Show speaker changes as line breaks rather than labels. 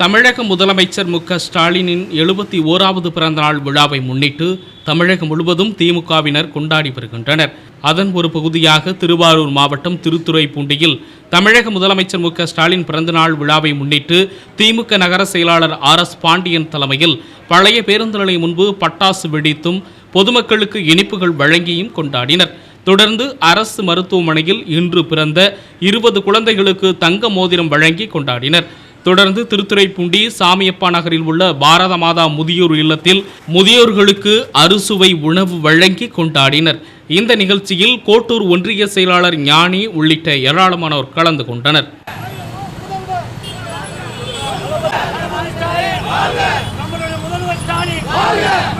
தமிழக முதலமைச்சர் மு க ஸ்டாலினின் எழுபத்தி ஓராவது பிறந்தநாள் விழாவை முன்னிட்டு தமிழகம் முழுவதும் திமுகவினர் கொண்டாடி வருகின்றனர். அதன் ஒரு பகுதியாக திருவாரூர் மாவட்டம் திருத்துறைப்பூண்டியில் தமிழக முதலமைச்சர் மு க ஸ்டாலின் பிறந்தநாள் விழாவை முன்னிட்டு திமுக நகர செயலாளர் ஆர் எஸ் பாண்டியன் தலைமையில் பழைய பேருந்து நிலையம் முன்பு பட்டாசு வெடித்தும் பொதுமக்களுக்கு இனிப்புகள் வழங்கியும் கொண்டாடினர். தொடர்ந்து அரசு மருத்துவமனையில் இன்று பிறந்த இருபது குழந்தைகளுக்கு தங்க மோதிரம் வழங்கி கொண்டாடினர். தொடர்ந்து திருத்துறைப்பூண்டி சாமியப்பா நகரில் உள்ள பாரத மாதா முதியோர் இல்லத்தில் முதியோர்களுக்கு அறுசுவை உணவு வழங்கி கொண்டாடினர். இந்த நிகழ்ச்சியில் கோட்டூர் ஒன்றிய செயலாளர் ஞானி உள்ளிட்ட ஏராளமானோர் கலந்து கொண்டனர்.
Yeah!